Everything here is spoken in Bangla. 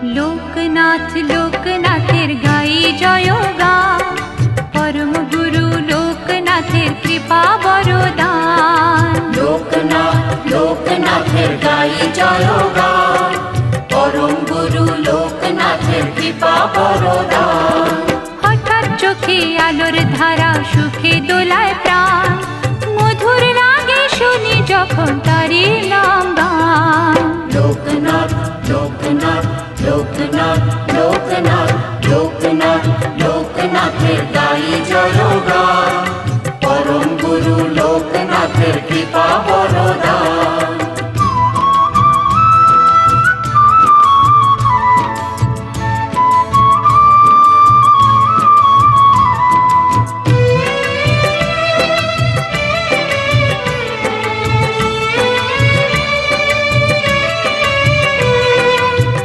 লোকনাথ লোকনাথের গাই জয় গান পরম গুরু লোকনাথের কৃপা বরদান লোকনাথ লোকনাথের গাই জয় পরম গুরু লোকনাথের কৃপা বরদান হঠাৎ চোখে আলোর ধারা সুখে দোলায় প্রাণ। মধুর লাগে শুনি যখন তারি लोकनाथ लोकनाथ लोकनाथ लोकनाथ लोकनाथ गाईच्या रोगा परम गुरु लोकनाथ कृपा बरोदा.